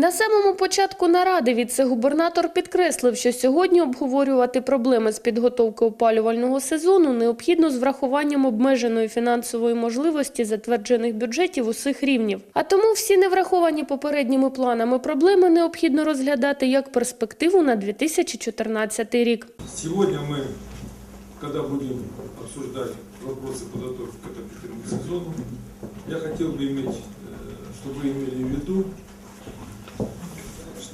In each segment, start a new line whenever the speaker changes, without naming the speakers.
На самому початку наради віце-губернатор підкреслив, що сьогодні обговорювати проблеми з підготовки опалювального сезону необхідно з врахуванням обмеженої фінансової можливості затверджених бюджетів усіх рівнів. А тому всі невраховані попередніми планами проблеми необхідно розглядати як перспективу на 2014 рік.
Сегодня мы, когда будем обсуждать вопросы подготовки к отопительному сезону, я хотел бы иметь, э, чтобы вы имели в виду,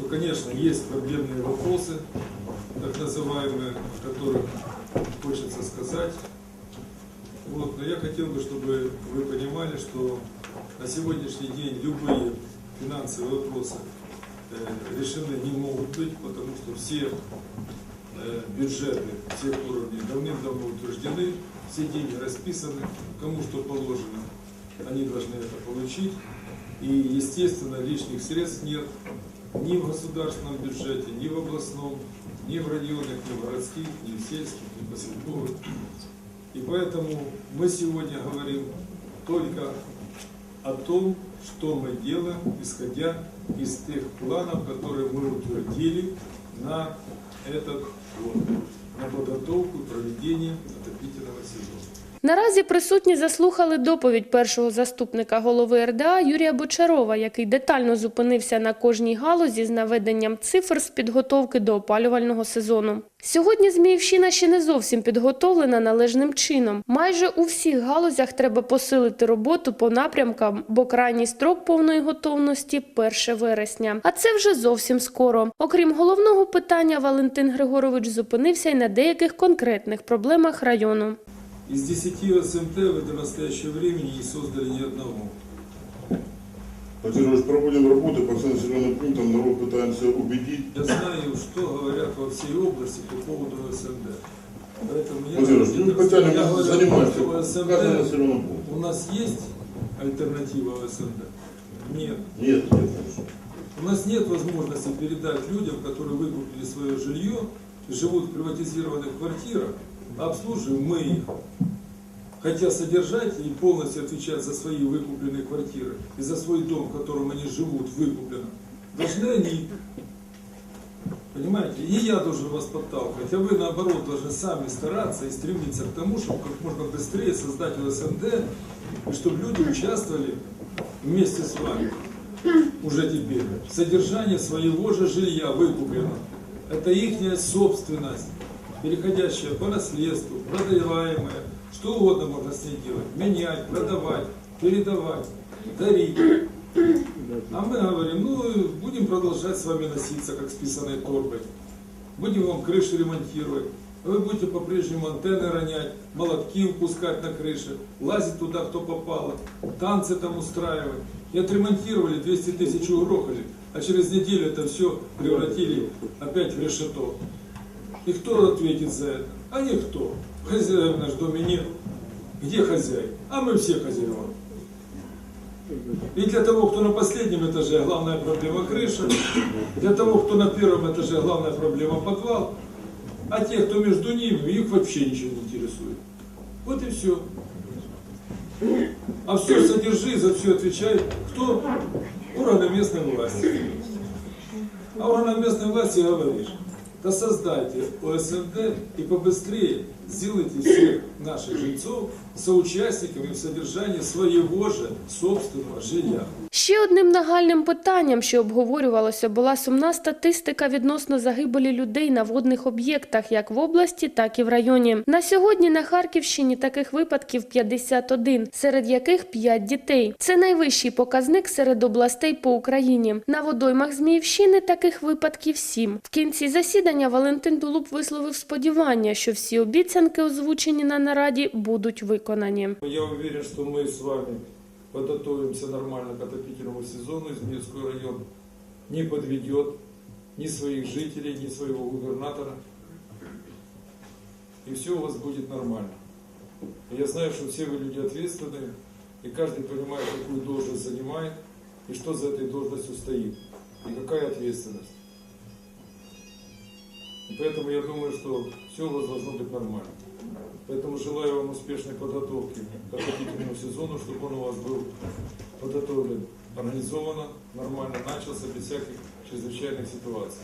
Конечно, есть проблемные вопросы, так называемые, о которых хочется сказать. Вот, но я хотел бы, чтобы вы понимали, что на сегодняшний день любые финансовые вопросы э, решены не могут быть, потому что все э, бюджеты всех уровней давным-давно утверждены, все деньги расписаны, кому что положено, они должны это получить. И, естественно, лишних средств нет ни в государственном бюджете, ни в областном, ни в районах, ни в городских, ни в сельских, ни в поселковых. И поэтому мы сегодня говорим только о том, что мы делаем, исходя из тех планов, которые мы утвердили на этот год, на подготовку и проведение отопительного сезона.
Наразі присутні заслухали доповідь першого заступника голови РДА Юрія Бочарова, який детально зупинився на кожній галузі з наведенням цифр з підготовки до опалювального сезону. Сьогодні Зміївщина ще не зовсім підготовлена належним чином. Майже у всіх галузях треба посилити роботу по напрямкам, бо крайній строк повної готовності 1 вересня. А це вже зовсім скоро. Окрім головного питання, Валентин Григорович зупинився й на деяких конкретних проблемах району.
Из 10 СМТ вы до настоящего времени не создали ни одного.
Владимир Ильич, проводим работы по всем населенным пунктам, народ пытаемся убедить.
Я знаю, что говорят во всей области по поводу СМД. Поэтому я,
Владимир Ильич, ну хотя
я говорю,
занимаемся в
СМД у нас есть альтернатива в СМД? Нет.
Нет, нет.
У нас нет возможности передать людям, которые выкупили свое жилье, живут в приватизированных квартирах, обслуживаем мы их. Хотя содержать и полностью отвечать за свои выкупленные квартиры и за свой дом, в котором они живут, выкуплено, должны они. Понимаете? И я должен вас подталкивать, а вы наоборот должны сами стараться и стремиться к тому, чтобы как можно быстрее создать ОСМД, и чтобы люди участвовали вместе с вами уже теперь. Содержание своего же жилья выкуплено. Это их собственность, переходящая по наследству, продаваемая. Что угодно можно с ней делать. Менять, продавать, передавать, дарить. А мы говорим, ну, будем продолжать с вами носиться, как с писаной торбой. Будем вам крыши ремонтировать. Вы будете по-прежнему антенны ронять, молотки упускать на крыше, лазить туда, кто попало, танцы там устраивать. И отремонтировали, 200 тысяч угрохали, а через неделю это все превратили опять в решето. И кто ответит за это? А никто. Хозяев наш в доме нет. Где хозяин? А мы все хозяева. И для того, кто на последнем этаже, главная проблема крыша. Для того, кто на первом этаже, главная проблема подвал. А те, кто между ними, их вообще ничего не интересует. Вот и все. А все содержи, за все отвечает кто? Органы местной власти. А органам местной власти говоришь, да создайте ОСМД и побыстрее сделайте всех наших жильцов соучастниками в содержании своего же собственного жилья.
Ще одним нагальним питанням, що обговорювалося, була сумна статистика відносно загибелі людей на водних об'єктах як в області, так і в районі. На сьогодні на Харківщині таких випадків 51, серед яких 5 дітей. Це найвищий показник серед областей по Україні. На водоймах Зміївщини таких випадків 7. В кінці засідання Валентин Дулуб висловив сподівання, що всі обіцянки, озвучені на нараді, будуть виконані.
Я уверен, что мы с вами подготовимся нормально к отопительному сезону. Измирский район не подведет ни своих жителей, ни своего губернатора. И все у вас будет нормально. Я знаю, что все вы люди ответственные, и каждый понимает, какую должность занимает, и что за этой должностью стоит, и какая ответственность. Поэтому я думаю, что все у вас должно быть нормально. Поэтому желаю вам успешной подготовки к отопительному сезону, чтобы он у вас был подготовлен организованно, нормально начался без всяких чрезвычайных ситуаций.